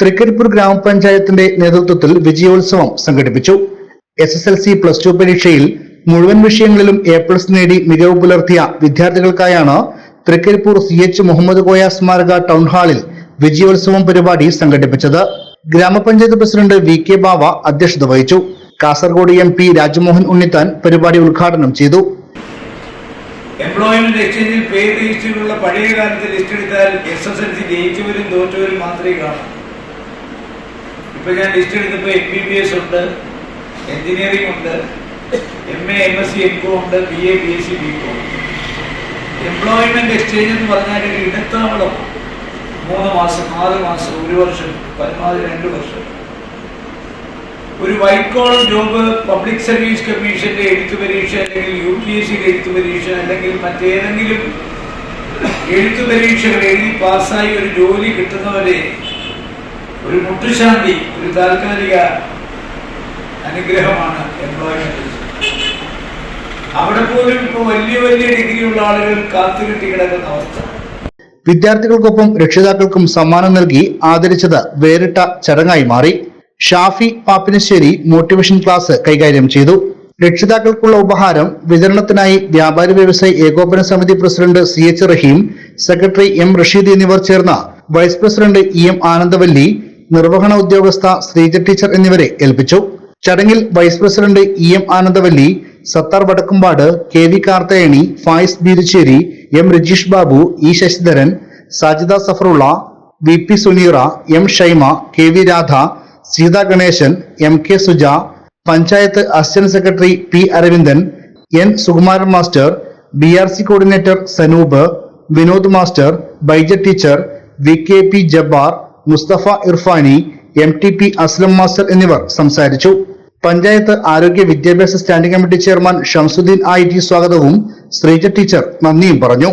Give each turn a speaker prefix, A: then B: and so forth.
A: തൃക്കരിപ്പൂർ ഗ്രാമപഞ്ചായത്തിന്റെ നേതൃത്വത്തിൽ വിജയോത്സവം സംഘടിപ്പിച്ചു. S S L C plus two പരീക്ഷയിൽ മുഴുവൻ വിഷയങ്ങളിലും എ പ്ലസ് നേടി മികവ് പുലർത്തിയ വിദ്യാർത്ഥികൾക്കായാണ് തൃക്കരിപ്പൂർ സി എച്ച് മുഹമ്മദ് കോയ സ്മാരക ടൗൺ ഹാളിൽ വിജയോത്സവം പരിപാടി സംഘടിപ്പിച്ചത്. ഗ്രാമപഞ്ചായത്ത് പ്രസിഡന്റ് വി കെ ബാവ അധ്യക്ഷത വഹിച്ചു. കാസർഗോഡ് എം പി രാജ്മോഹൻ ഉണ്ണിത്താൻ പരിപാടി ഉദ്ഘാടനം ചെയ്തു.
B: എംപ്ലോയ്മെന്റ് എക്സ്ചേഞ്ചിൽ പേ രജിസ്റ്റർ പഴയ കാലത്തെ ലിസ്റ്റ് എടുത്താൽ എസ് എസ് എൽ സി ജയിച്ചവരും തോറ്റവരും മാത്രമേ കാണൂ. ഇപ്പൊ ഞാൻ ലിസ്റ്റ് എടുത്തപ്പോ എം ബി ബി എസ് ഉണ്ട് എഞ്ചിനീയറിംഗ് ഉണ്ട് M A M S C M com ഉണ്ട് B A B S C B com employment exchange എന്ന് പറഞ്ഞാൽ ഇടത്താവളം മൂന്ന് മാസം ആറ് മാസം ഒരു വർഷം പരമാവധി രണ്ട് വർഷം ഒരു white collar job public service കമ്മീഷന്റെ എഴുത്തു പരീക്ഷ അല്ലെങ്കിൽ യു പി എസ് സിയുടെ എഴുത്തു പരീക്ഷ അല്ലെങ്കിൽ മറ്റേതെങ്കിലും എഴുത്തു പരീക്ഷകൾ എഴുതി പാസ്സായി ഒരു ജോലി കിട്ടുന്നവരെ ഒരു മുട്ടുശാന്തി ഒരു താൽക്കാലിക അനുഗ്രഹമാണ് എംപ്ലോയ്മെന്റ് അവിടെ പോലും ഇപ്പോൾ വലിയ വലിയ ഡിഗ്രിയുള്ള ആളുകൾ കാത്തുകെട്ടി കിടക്കുന്ന അവസ്ഥ.
A: വിദ്യാർത്ഥികൾക്കൊപ്പം രക്ഷിതാക്കൾക്കും സമ്മാനം നൽകി ആദരിച്ചത് വേറിട്ട ചടങ്ങായി മാറി. ഷാഫി പാപ്പിനശ്ശേരി മോട്ടിവേഷൻ ക്ലാസ് കൈകാര്യം ചെയ്തു. രക്ഷിതാക്കൾക്കുള്ള ഉപഹാരം വിതരണത്തിനായി വ്യാപാരി വ്യവസായി ഏകോപന സമിതി president C H Rahim secretary M Rashid എന്നിവർ ചേർന്ന vice president E M Anandavalli നിർവഹണ ഉദ്യോഗസ്ഥ ശ്രീജ ടീച്ചർ എന്നിവരെ ഏൽപ്പിച്ചു. ചടങ്ങിൽ vice president E M Anandavalli Sathar Vadakkumpad K V Karthayani Fayis Beerucheri M Rajeesh Babu E Sasidharan Sajida Safarulla V P Suneera M Shaima K V Radha Seetha Ganesan M K Suja panchayat assistant secretary P Aravindan N Sukumaran master B R C coordinator Sanoop Vinod master Baija teacher V K P Jabbar Mustafa Irfani M T P Aslam master എന്നിവർ സംസാരിച്ചു. പഞ്ചായത്ത് ആരോഗ്യ വിദ്യാഭ്യാസ standing committee chairman Shamsuddin I T സ്വാഗതവും Sreeja teacher നന്ദിയും പറഞ്ഞു.